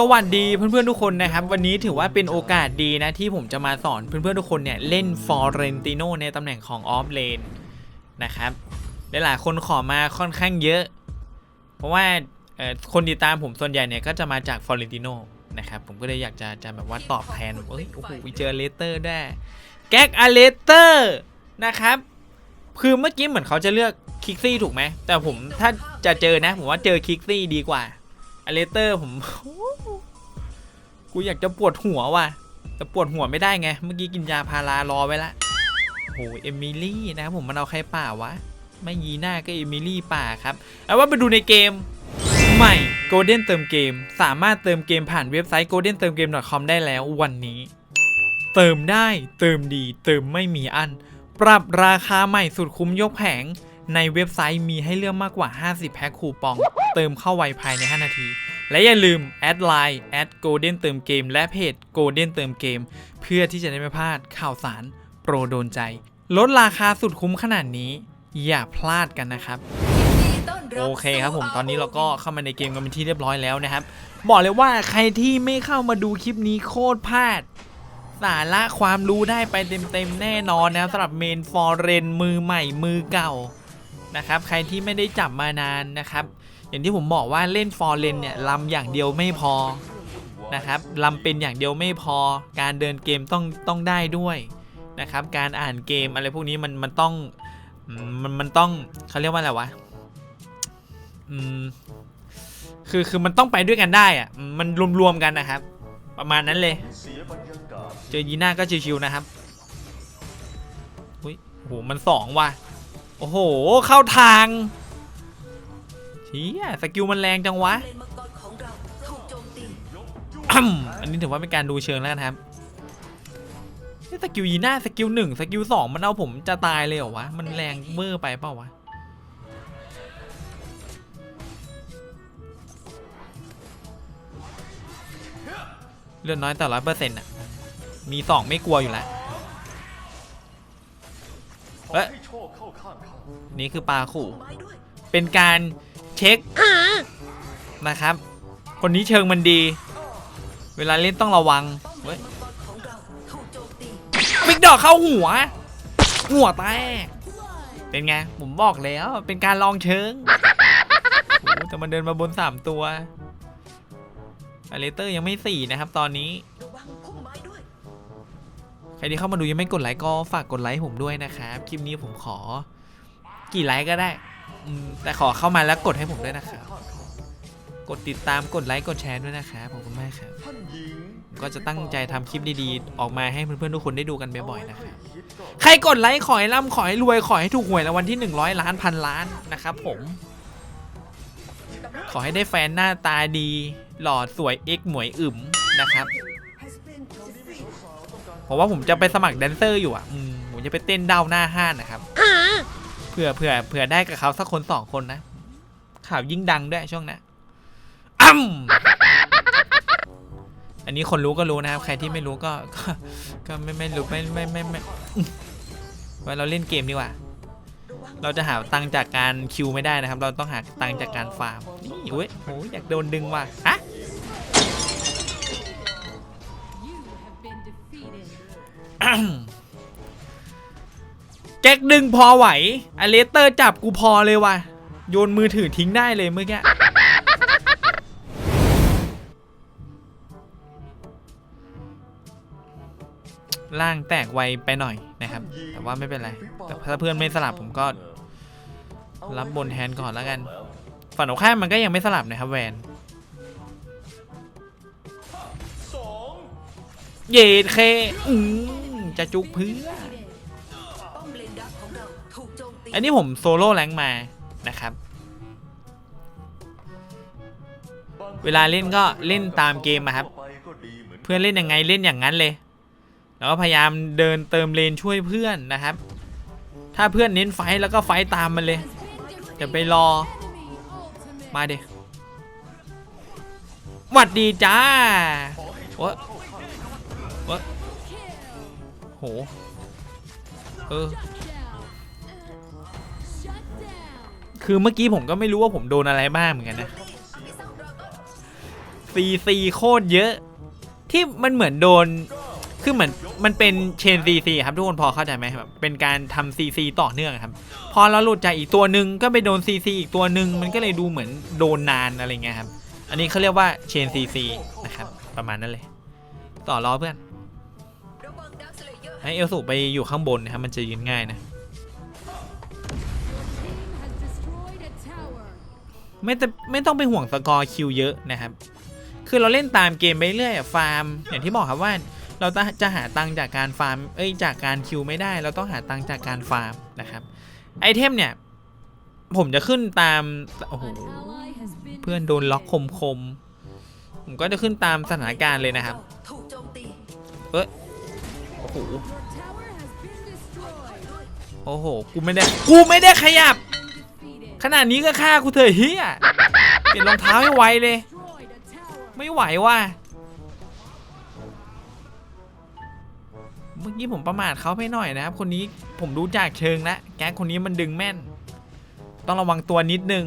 สวัสดีเพื่อนๆทุกคนนะครับ วันนี้ถือว่าเป็นโอกาสดีนะที่ผมจะมาสอนเพื่อนๆทุกคนเนี่ยเล่นฟอร์เรนติโนในตำแหน่งของออฟเลนนะครับหลายๆคนขอมาค่อนข้างเยอะ เพราะว่าคนติดตามผมส่วนใหญ่เนี่ยก็จะมาจากฟอร์เรนติโนนะครับผมก็เลยอยากจะจะแบบว่าตอบแทนเอ้ยโอ้โหเจอเลเตอร์ได้แก๊กอเลเตอร์นะครับคือเมื่อกี้เหมือนเขาจะเลือกคิกซี่ถูกไหมแต่ผมถ้าจะเจอนะผมว่าเจอคิกซี่ดีกว่า อเลเตอร์ผม กูอยากจะปวดหัวว่ะ แต่ปวดหัวไม่ได้ไง เมื่อกี้กินยาพารารอไว้ละโอ้เอมิลี่นะครับผมมันเอาใครป่าวะ ไม่ยีหน้าก็เอมิลี่ป่าครับ เอาว่าไปดูในเกมใหม่ Golden เติมเกม สามารถเติมเกมผ่านเว็บไซต์ golden เติมเกม .com ได้แล้ววันนี้ เติมได้เติมดี เติมไม่มีอัน ปรับราคาใหม่สุดคุ้มยกแผง ในเว็บไซต์มีให้เลือกมากกว่า 50 แพ็คคูปอง เติมเข้าไวภายใน 5 นาที และอย่าลืมแอดไลน์แอด golden เติมเกม และเพจ golden เติมเกม เพื่อที่จะได้ไม่พลาดข่าวสารโปรโดนใจ ลดราคาสุดคุ้มขนาดนี้ อย่าพลาดกันนะครับโอเคครับผมตอนนี้เราก็เข้ามาในเกมกันเป็นที่เรียบร้อยแล้วนะครับ บอกเลยว่าใครที่ไม่เข้ามาดูคลิปนี้โคตรพลาดสาระความรู้ได้ไปเต็มๆแน่นอนนะครับสำหรับเมนฟอร์เรนมือใหม่มือเก่า นะครับใครที่ไม่ได้จับมานานนะครับ อย่างที่ผมบอกว่าเล่นฟอร์เรนเนี่ยลำอย่างเดียวไม่พอนะครับลำเป็นอย่างเดียวไม่พอ การเดินเกมต้องต้องได้ด้วยนะครับ การอ่านเกมอะไรพวกนี้มันมันต้องมันมันต้องเขาเรียกว่าอะไรวะอืมคือคือมันต้องไปด้วยกันได้อะมันรวมๆกันนะครับ ประมาณนั้นเลย เจอยีน่าก็ชิวๆนะครับอุ้ยโอ้โหมันสองว่ะ โอ้โห เข้าทางเชี่ยสกิลมันแรงจังวะ อันนี้ถือว่าเป็นการดูเชิงแล้วนะครับสกิลยีน่าสกิลหนึ่งสกิลสองมันเอาผมจะตายเลยเหรอวะ มันแรงเบอร์ไปเปล่าวะเลือดน้อยแต่ร้อยเปอร์เซ็นต์อะ มีสองไม่กลัวอยู่แล้วเอ๊ะ ให้โชคเข้าข้างเขานี่คือปลาขู่ไม้ด้วยเป็นการเช็คนะครับ คนนี้เชิงมันดี เวลาเล่นต้องระวังป้อมเลเว้ยนมังกรของเราถูกโจมตีปิกดอกเข้าหัว หัวแตกเป็นไง ผมบอกแล้วเป็นการลองเชิงโอ้โหแต่มันเดินมาบนสามตัวอเลเตอร์ยังไม่สี่นะครับ ตอนนี้ ใครที่เข้ามาดูยังไม่กดไลค์ก็ฝากกดไลค์ผมด้วยนะครับ คลิปนี้ผมขอ กี่ไลค์ก็ได้แต่ขอเข้ามาแล้วกดให้ผมด้วยนะครับ กดติดตามกดไลค์กดแชร์ด้วยนะครับขอบคุณมากครับ ก็จะตั้งใจทำคลิปดีๆ ออกมาให้เพื่อนๆทุกคนได้ดูกันบ่อยๆนะครับ ใครกดไลค์ขอให้ร่ำขอให้รวยขอให้ถูกหวยรางวัลที่ 100 ล้านพันล้านนะครับผม ขอให้ได้แฟนหน้าตาดี หล่อสวยเอ็กหมวยอึ๋มนะครับ เพราะว่าผมจะไปสมัครแดนเซอร์อยู่อะอืมผมจะไปเต้นเด้าหน้าห้านนะครับเผื่อเผื่อเผื่อได้กับเขาสักคนสองคนนะ ข่าวยิ่งดังด้วยช่วงนั้นอ้ำอันนี้คนรู้ก็รู้นะครับ ใครที่ไม่รู้ก็ก็ ก็ไม่ไม่รู้ไม่ไม่ไม่ไม่ไว้เราเล่นเกมดีกว่า เราจะหาตังค์จากการคิวไม่ได้นะครับ เราต้องหาตังค์จากการฟาร์มนี่เว้ยโหอยากโดนดึงว่ะฮะ แก๊กดึงพอไหวอเลสเตอร์จับกูพอเลยว่ะ โยนมือถือทิ้งได้เลยเมื่อกี้ล่างแตกไวไปหน่อยนะครับ แต่ว่าไม่เป็นไร แต่ถ้าเพื่อนไม่สลับผมก็ รับบนแทนก่อนแล้วกัน ฝั่งตรงข้ามมันก็ยังไม่สลับนะครับแวนเยดเคอืม จะจุกเพื่อป้อมเลนดักของเราถูกโจมตีอันนี้ผมโซโล่แรงมานะครับ เวลาเล่นก็เล่นตามเกมอะครับ เพื่อนเล่นยังไงเล่นอย่างนั้นเลย แล้วก็พยายามเดินเติมเลนช่วยเพื่อนนะครับ ถ้าเพื่อนเน้นไฟแล้วก็ไฟตามมันเลยอย่าไปรอ มาเด็หวัดดีจ้าโอ้ โห เออ คือเมื่อกี้ผมก็ไม่รู้ว่าผมโดนอะไรบ้างเหมือนกันนะซีซีโคตรเยอะ ที่มันเหมือนโดน คือเหมือนมันเป็นเชนซีซีครับทุกคนพอเข้าใจไหมแบบเป็นการทำซีซีต่อเนื่องครับ พอเราหลุดจากอีกตัวหนึ่งก็ไปโดนซีซีอีกตัวหนึ่งมันก็เลยดูเหมือนโดนนานอะไรเงี้ยครับ อันนี้เขาเรียกว่าเชนซีซีนะครับ ประมาณนั้นเลย ต่อรอเพื่อน ให้เอลสูไปอยู่ข้างบนนะครับมันจะยืนง่ายนะ ไม่แต่ไม่ต้องไปห่วงสกอร์คิวเยอะนะครับ คือเราเล่นตามเกมไปเรื่อยฟาร์ม อย่างที่บอกครับว่าเราจะจะหาตังจากการฟาร์ม เอ้ย จากการคิวไม่ได้ เราต้องหาตังจากการฟาร์มนะครับ ไอเทมเนี่ย ผมจะขึ้นตาม โอ้โห เพื่อนโดนล็อกคมคมๆผมก็จะขึ้นตามสถานการณ์เลยนะครับถูกโจมตีโอ้โห Your tower has been destroyed. โอ้โห กูไม่ได้ กูไม่ได้ขยับ Defeated. ขนาดนี้ก็ฆ่ากูเถอะเฮียเปลี่ยนรองเท้าให้ไวเลย Destroyed a tower. ไม่ไหวว่ะ เมื่อกี้ผมประมาทเขาไปหน่อยนะครับ คนนี้ผมรู้จากเชิงแล้วแก๊งคนนี้มันดึงแม่น ต้องระวังตัวนิดนึง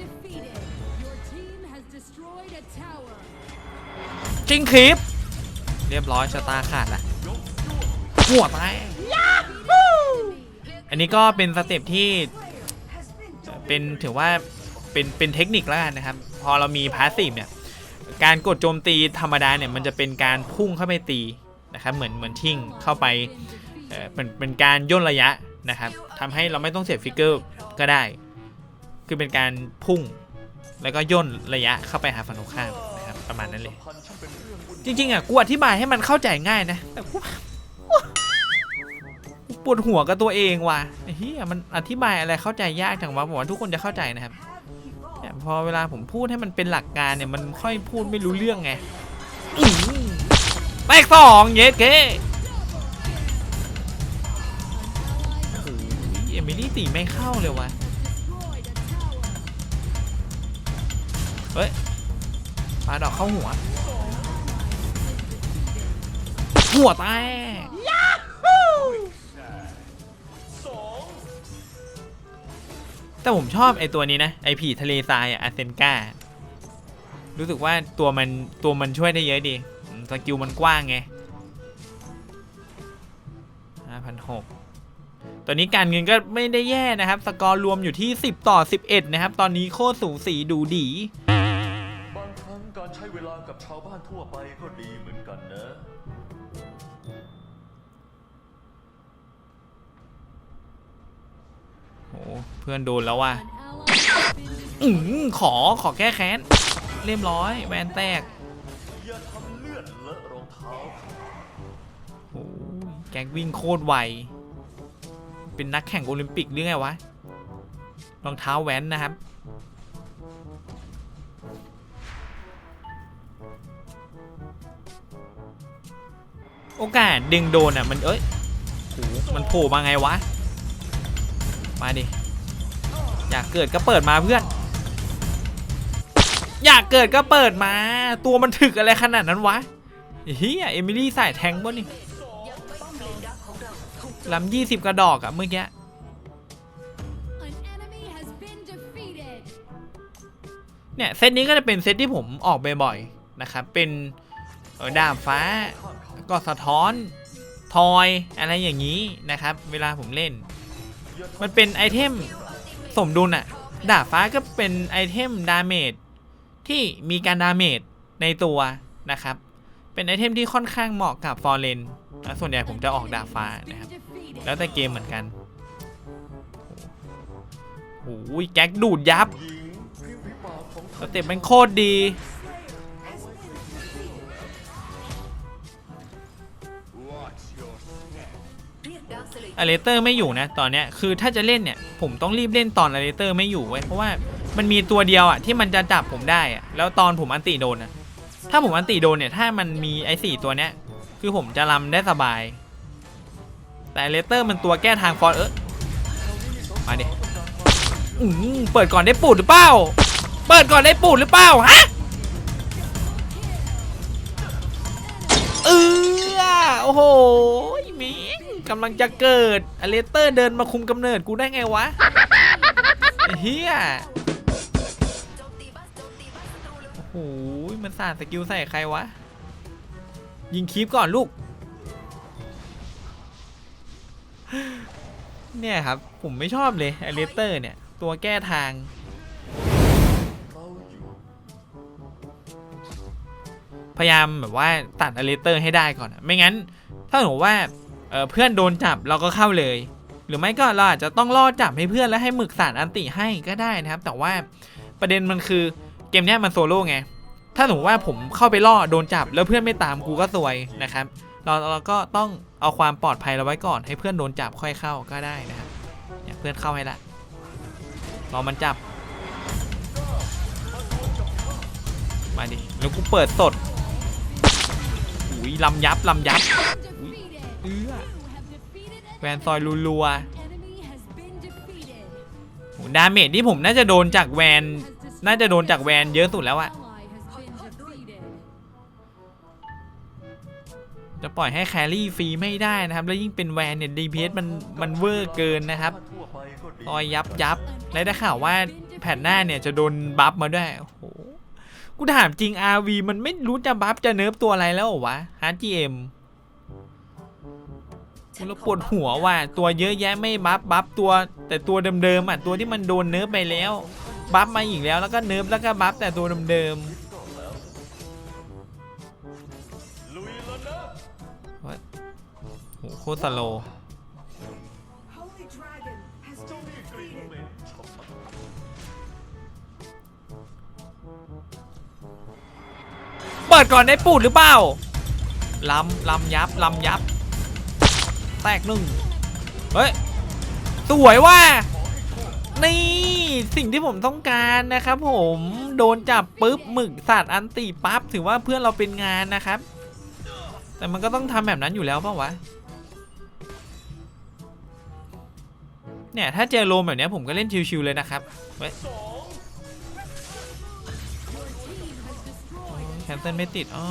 Defeated. Your team has destroyed a tower. จริงคลิป เรียบร้อยชะตาขาดละหัวตายอันนี้ก็เป็นสเต็ปที่เอ่อเป็นถือว่าเป็นเป็นเทคนิคแล้วกันนะครับ พอเรามีพาสซีฟเนี่ยการกดโจมตีธรรมดาเนี่ยมันจะเป็นการพุ่งเข้าไปตีนะครับเหมือนเหมือนทิ้งเข้าไปเอ่อเป็นเป็นการย่นระยะนะครับทำให้เราไม่ต้องเสียฟิกเกอร์ก็ได้ คือเป็นการพุ่งแล้วก็ย่นระยะเข้าไปหาฝั่งตรงข้ามนะครับประมาณนั้นเลย จริงๆอะกูอธิบายให้มันเข้าใจง่ายนะแต่กูปวดหัวกับตัวเองว่ะไอ้เฮียมันอธิบายอะไรเข้าใจยากจังวะผมว่าทุกคนจะเข้าใจนะครับเนี่ยพอเวลาผมพูดให้มันเป็นหลักการเนี่ยมันค่อยพูดไม่รู้เรื่องไงแตกสองเยสเก้โอ้โหเอมิลี่ตีไม่เข้าเลยวะเฮ้ยปาดอกเข้าหัว หัวแตกแต่ผมชอบไอตัวนี้นะ ไอผีทะเลทรายอะอาเซนการู้สึกว่าตัวมันตัวมันช่วยได้เยอะดีสกิลมันกว้างไง5,600ตอนนี้การเงินก็ไม่ได้แย่นะครับ สกอร์รวมอยู่ที่ 10 ต่อ 11 นะครับ ตอนนี้โคตรสูสีดูดีบางครั้งการใช้เวลากับชาวบ้านทั่วไปก็ดีเหมือนกันนะ เพื่อนโดนแล้วว่ะอืมขอขอแก้แค้น เรียบร้อยแวนแตกโอ้ยแกงวิ่งโคตรไว เป็นนักแข่งโอลิมปิกหรือไงวะ รองเท้าแว้นนะครับ โอกาสดึงโดนอะ มันเอ้ยโหมันโผล่มาไงวะ มาดิ อยากเกิดก็เปิดมาเพื่อน อยากเกิดก็เปิดมา ตัวมันถึกอะไรขนาดนั้นวะเฮียเอมิลี่ใส่แทงบ่นี่ยังไม่ป้อมเลนดักของเราถูกโจมลำยี่สิบกระดอกอะเมื่อกี้เนี่ยเซตนี้ก็จะเป็นเซตที่ผมออกบ่อยๆนะครับ เป็นดาบฟ้าก็สะท้อนทอยอะไรอย่างนี้นะครับ เวลาผมเล่น มันเป็นไอเทม สมดุลอะดาบฟ้าก็เป็นไอเทมดาเมจที่มีการดาเมจในตัวนะครับ เป็นไอเทมที่ค่อนข้างเหมาะกับฟอร์เรนส่วนใหญ่ผมจะออกดาบฟ้านะครับ แล้วแต่เกมเหมือนกันโอ้โหแก๊กดูดยับหญิงริมฝีปากของสเต็ปมันโคตรดี อเลเตอร์ไม่อยู่นะตอนเนี้ยคือถ้าจะเล่นเนี่ยผมต้องรีบเล่นตอนอเลเตอร์ไม่อยู่ไว้ยเพราะว่ามันมีตัวเดียวอะที่มันจะจับผมได้อะแล้วตอนผมอันติโดนอะถ้าผมอันติโดนเนี่ยถ้ามันมีไอ้สี่ตัวเนี้ยคือผมจะรำได้สบาย แต่เลเตอร์มันตัวแก้ทางฟอร์เออมาดิอืมเปิดก่อนได้ปูดหรือเปล่าเปิดก่อนได้ปูดหรือเปล่าฮะเออโอ้โห กำลังจะเกิดอเลเตอร์เดินมาคุมกำเนิดกูได้ไงวะเฮียโจมตีบัสโจมตีบัสโจมโอ้ยมันสาดสกิลใส่ใครวะ ยิงคีปก่อนลูก เนี่ยครับ ผมไม่ชอบเลยอเลสเตอร์เนี่ย ตัวแก้ทางพยายามแบบว่าตัดอเลเตอร์ให้ได้ก่อน ไม่งั้น ถ้าสมมติว่า เออเพื่อนโดนจับเราก็เข้าเลย หรือไม่ก็เราอาจจะต้องล่อจับให้เพื่อนแล้วให้หมึกสารอันติให้ก็ได้นะครับ แต่ว่าประเด็นมันคือเกมนี้มันโซโล่ไงถ้าสมมติว่าผมเข้าไปล่อโดนจับแล้วเพื่อนไม่ตามกูก็ซวยนะครับ เราเราก็ต้องเอาความปลอดภัยเราไว้ก่อน ให้เพื่อนโดนจับค่อยเข้าก็ได้นะครับเนี่ยเพื่อนเข้าให้ละรอมันจับ มาดิแล้วกูเปิดสดอุ้ยลำยับลำยับ เอื้อแวนซอยรัวๆโหดาเมจที่ผมน่าจะโดนจากแวน น่าจะโดนจากแวนเยอะสุดแล้วอะจะปล่อยให้แครี่ฟรีไม่ได้นะครับ แล้วยิ่งเป็นแวนเนี่ย DPS มันมันเวอร์เกินนะครับทั่วไปก็ดีซอยยับยับและได้ข่าวว่าแผ่นหน้าเนี่ยจะโดนบัฟมาด้วยโอ้โหกูถามจริง RV มันไม่รู้จะบัฟจะเนิร์ฟตัวอะไรแล้วเหรอวะ HGM กูแล้วปวดหัวว่าตัวเยอะแยะไม่บัฟบัฟตัว แต่ตัวเดิมๆอะตัวที่มันโดนเนิร์ฟไปแล้วบัฟมาอีกแล้วแล้วก็เนิร์ฟแล้วก็บัฟแต่ตัวเดิมลุยแล้วนะๆโหโคตรสโลเจ้านี่กลิ่นเหม็นชอบเปิดก่อนได้ปูดหรือเปล่าลำลำยับลำยับ แตกหนึ่งเฮ้ย สวยว่า นี่ สิ่งที่ผมต้องการนะครับผมโดนจับปุ๊บหมึกสัตว์อันตีปั๊บถือว่าเพื่อนเราเป็นงานนะครับ แต่มันก็ต้องทำแบบนั้นอยู่แล้วเปล่าวะเนี่ย ถ้าเจอโลมแบบเนี้ยผมก็เล่นชิวๆเลยนะครับเว้ยแคนเซิลไม่ติดอ๋อ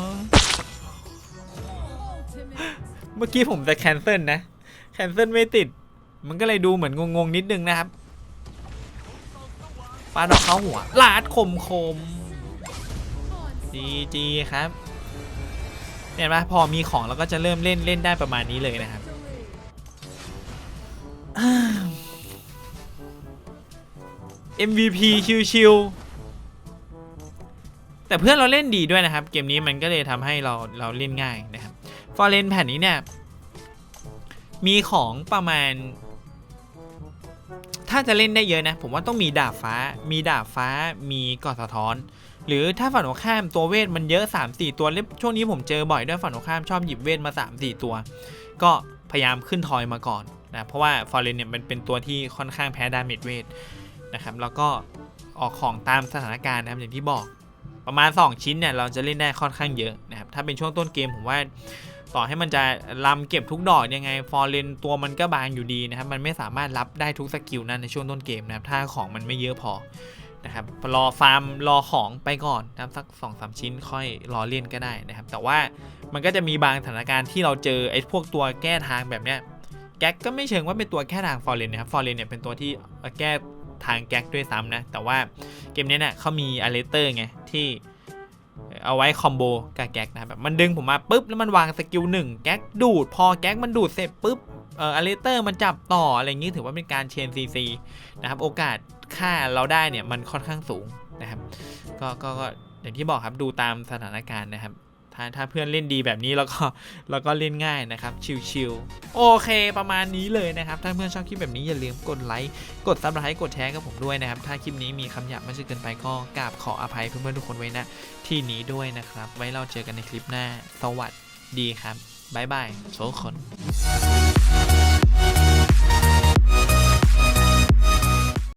มื่อกี้ผมจะแคนเซิลนะ แคนเซิลไม่ติด มันก็เลยดูเหมือนงงๆนิดนึงนะครับปาดอกเข้าหัว ลาดคมคมจีจีครับ เห็นไหมพอมีของเราก็จะเริ่มเล่นเล่นได้ประมาณนี้เลยนะครับ MVP ชิวๆแต่เพื่อนเราเล่นดีด้วยนะครับ เกมนี้มันก็เลยทำให้เราเราเล่นง่ายนะ อร์เรนแผ่นนี้เนี่ย มีของประมาณ ถ้าจะเล่นได้เยอะนะ ผมว่าต้องมีดาบฟ้า มีดาบฟ้า มีกอดสะท้อน หรือถ้าฝั่งตรงข้ามตัวเวทมันเยอะ3-4ตัวเล่มช่วงนี้ผมเจอบ่อยด้วยฝั่งตรงข้ามชอบหยิบเวทมา3-4ตัว ก็พยายามขึ้นทอยมาก่อนนะเพราะว่าฟอร์เรนเนี่ยมันเป็นตัวที่ค่อนข้างแพ้ดาเมจเวทนะครับแล้วก็ออกของตามสถานการณ์นะครับอย่างที่บอกประมาณ 2 ชิ้นเนี่ยเราจะเล่นได้ค่อนข้างเยอะนะครับถ้าเป็นช่วงต้นเกมผมว่า ต่อให้มันจะลำเก็บทุกดอกยังไงฟอร์เรนตัวมันก็บางอยู่ดีนะครับ มันไม่สามารถรับได้ทุกสกิลนั้นในช่วงต้นเกมนะครับ ถ้าของมันไม่เยอะพอนะครับรอฟาร์มรอของไปก่อนนะครับสัก2อสชิ้นค่อยรอเล่นก็ได้นะครับ แต่ว่ามันก็จะมีบางสถานการณ์ที่เราเจอไอ้พวกตัวแก้ทางแบบเนี้ยแก๊กก็ไม่เชิงว่าเป็นตัวแก้ทางฟอร์เรนนะครับฟอร์เรนเนี่ยเป็นตัวที่แก้ทางแก๊กด้วยซ้ำนะแต่ว่าเกมนี้เนี่ยเขามีอเลเตอร์ไงที่ เอาไว้คอมโบกับแก๊กนะครับแบบมันดึงผมมาปุ๊บแล้วมันวางสกิลหนึ่งแก๊กดูด พอแก๊กมันดูดเสร็จปุ๊บเอ่ออเลเตอร์มันจับต่ออะไรอย่างงี้ถือว่าเป็นการเชนซีซีนะครับโอกาสค่าเราได้เนี่ยมันค่อนข้างสูงนะครับก็ก็อย่างที่บอกครับดูตามสถานการณ์นะครับ ถ้าถ้าเพื่อนเล่นดีแบบนี้แล้วก็แล้วก็เล่นง่ายนะครับชิลๆโอเคประมาณนี้เลยนะครับ ถ้าเพื่อนชอบคลิปแบบนี้อย่าลืมกดไลค์กดซับสไครต์กดแชร์กับผมด้วยนะครับ ถ้าคลิปนี้มีคำหยาบไม่ใช่เกินไปก็กราบขออภัยเพื่อนๆทุกคนไว้นะที่นี้ด้วยนะครับ ไว้เราเจอกันในคลิปหน้า สวัสดีครับบ๊ายบายทุกคน